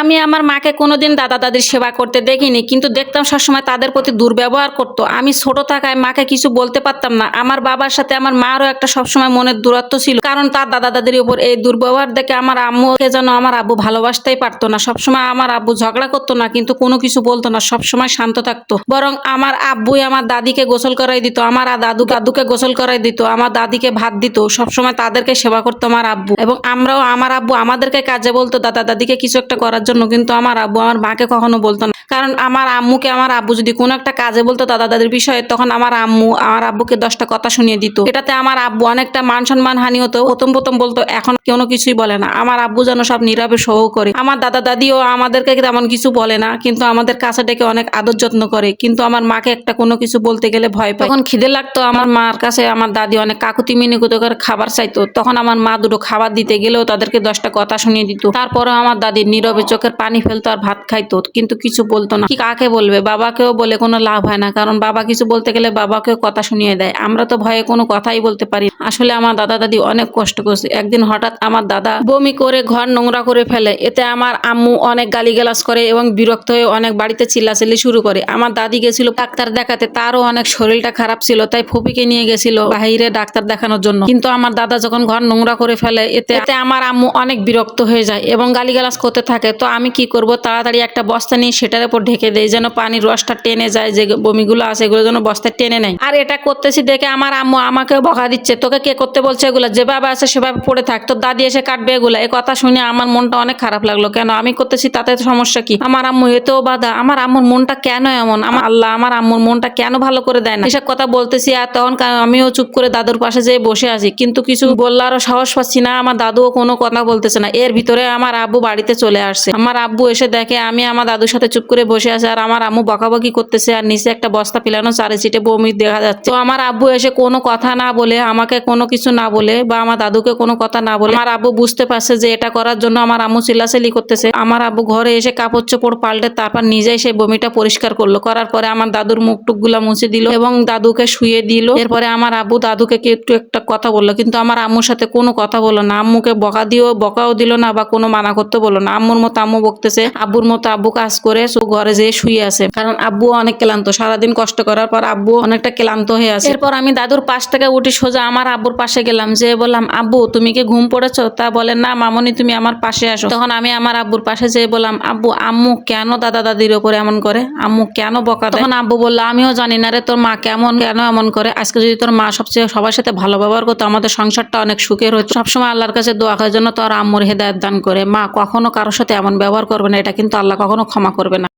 আমি আমার মাকে কোনোদিন দাদা দাদির সেবা করতে দেখিনি, কিন্তু দেখতাম সবসময় তাদের প্রতি দুর্ব্যবহার করতো। আমি ছোট থাকায় মাকে কিছু বলতে পারতাম না। আমার বাবার সাথে আমার মারও একটা সবসময় মনের দূরত্ব ছিল, কারণ তার দাদা দাদির উপর এই দুর্ব্যবহার দেখে আমার আম্মুকে যেন আমার আব্বু ভালোবাসতেই পারতো না। সবসময় আমার আব্বু ঝগড়া করতো না, কিন্তু কোনো কিছু বলতো না, সবসময় শান্ত থাকতো। বরং আমার আব্বুই আমার দাদিকে গোসল করাই দিত, আমার দাদু, দাদুকে গোসল করাই দিত, আমার দাদিকে ভাত দিত, সবসময় তাদেরকে সেবা করতো আমার আব্বু। এবং আমরাও আমার আব্বু আমাদেরকে কাজে বলতো, দাদা দাদিকে কিছু একটা করার জন্য কিন্তু আমার আব্বু আমার মাকে কখনো বলতো না। কারণ আমার আম্মুকে আমার আব্বু যদি কোনো একটা কাজে বলতো, দাদা দাদির বিষয়ে, তখন আমার আম্মু, আমার আব্বুকে দশটা কথা শুনিয়ে দিত। এটাতে আমার আব্বু অনেকটা মান সম্মান হানি হতো। প্রথম প্রথম বলতো, এখন কোনো কিছুই বলে না। আমার আব্বু যেন সব নীরবে সহ করে। আমার দাদা দাদিও আমাদেরকে তেমন কিছু বলে না, কিন্তু আমাদের কাছে ডেকে অনেক আদর যত্ন করে। কিন্তু আমার মাকে একটা কোনো কিছু বলতে গেলে ভয় পায়। তখন খিদে লাগতো। আমার মার কাছে আমার দাদি অনেক কাকুতি মিনিকুতি করে খাবার চাইতো। তখন আমার মা দুটো খাবার দিতে গেলেও তাদেরকে দশটা কথা শুনিয়ে দিত। তারপরে আমার দাদি নীরবে চোখের পানি ফেলতো আর ভাত খাইতো, কিন্তু কিছু বলতো না। কি কাকে বলবে? বাবাকেও বলে কোনো লাভ হয় না, কারণ বাবা কিছু বলতে গেলে বাবাকেও কথা শুনিয়ে দেয়। আমরা তো ভয়ে কোনো কথাই বলতে পারি। আসলে আমার দাদা দাদি অনেক কষ্ট করছে। একদিন হঠাৎ আমার দাদা বমি করে ঘর নোংরা করে ফেলে। এতে আমার আম্মু অনেক গালিগালাজ করে এবং বিরক্ত হয়ে অনেক বাড়িতে চিল্লাচিল্লি শুরু করে। আমার দাদি গেছিল ডাক্তার দেখাতে। তারও অনেক শরীরটা খারাপ ছিল, তাই ফুপিকে নিয়ে গেছিল বাহিরে ডাক্তার দেখানোর জন্য। কিন্তু আমার দাদা যখন ঘর নোংরা করে ফেলে, এতে এতে আমার আম্মু অনেক বিরক্ত হয়ে যায় এবং গালিগালাজ করতে থাকে। তো আমি কি করব? তাড়াতাড়ি একটা বস্তা নিয়ে সেটার উপর ঢেকে দেয় যেন পানির রসটা টেনে যায়, যে বমিগুলো আছে এগুলো যেন বস্তায় টেনে নেয়। আর এটা করতেছি দেখে আমার আম্মু আমাকেও বকা দিচ্ছে। তোকে কে করতে বলছে এগুলো? যেভাবে আছে সেভাবে পড়ে থাক, তোর দাদি এসে কাটবে এগুলো। এই কথা শুনে আমার মনটা অনেক খারাপ লাগল। কেন? আমি করতেছি তাতে সমস্যা কি? আমার আম্মু এতেও বাধা। আমার আম্মুর মনটা কেন এমন? আমার আল্লাহ আমার আম্মুর মনটা কেন ভালো করে দেয় না? এসব কথা বলতেছি আর তখন আমিও চুপ করে দাদুর পাশে যেয়ে বসে আছি। কিন্তু কিছু বললারও সাহস পাচ্ছি না। আমার দাদুও কোনো কথা বলতেছে না। এর ভিতরে আমার আব্বু বাড়িতে চলে আসছে। আমার আব্বু এসে দেখে, আমি আমার দাদুর সাথে চুপ করে বসে আছি আর আমার আম্মু বকাবকি করতেছে আর নিচে একটা বস্তা পিলানো চারে চিটে বমি দেখা যাচ্ছে। তো আমার আব্বু এসে কোনো কথা না বলে, আমাকে কোনো কিছু না বলে বা আমার দাদুকে কোনো কথা না বলে, আমার আব্বু বুঝতে পারছে যে এটা করার জন্য আমার আম্মু চিল্লাচিল্লি করতেছে। আমার আব্বু ঘরে এসে কাপড় চোপড় পাল্টে তারপর নিজেই সেই বমিটা পরিষ্কার করল। করার পরে আমার দাদুর মুখ টুকগুলা মুছে দিল এবং দাদুকে শুয়ে দিল। এরপরে আমার আব্বু দাদুকে একটু একটা কথা বলল, কিন্তু আমার আম্মুর সাথে কোনো কথা বলল না। আম্মুকে বকা দিও বকাও দিল না বা কোনো মানা করতে বলল না। আম্মুর মতো আম্মু বকতেছে, আব্বুর মতো আব্বু কাজ করে সো ঘরে যেয়ে শুয়ে আছে। কারণ আব্বু অনেক ক্লান্ত, সারাদিন কষ্ট করার পর আব্বু অনেকটা ক্লান্ত হয়ে আছে। এরপর আমি দাদুর পাশ থেকে উঠে সোজা আমার আব্বুর পাশে গেলাম যে বললাম, আব্বু, তুমি কি ঘুম পড়েছো? তা বলে, না মামনি, তুমি আমার পাশে আসো। তখন আমি আমার আব্বুর পাশে যেয়ে বললাম, আব্বু, আম্মু কেন দাদা দাদির ওপরে এমন করে? আম্মু কেন বকা তখন আব্বু বলল, আমিও জানি না রে, তোর মা কেমন, কেন এমন করে? আজকে যদি তোর মা সবচেয়ে সবার সাথে ভালো ব্যবহার করতো, আমাদের সংসারটা অনেক সুখের হতো। সবসময় আল্লাহর কাছে দোয়া করার জন্য তোর আম্মুর হেদায়ত দান করে। মা কখনো কারোর সাথে এমন ব্যবহার করবে না এটা কিন্তু আল্লাহ কখনো ক্ষমা করবে না।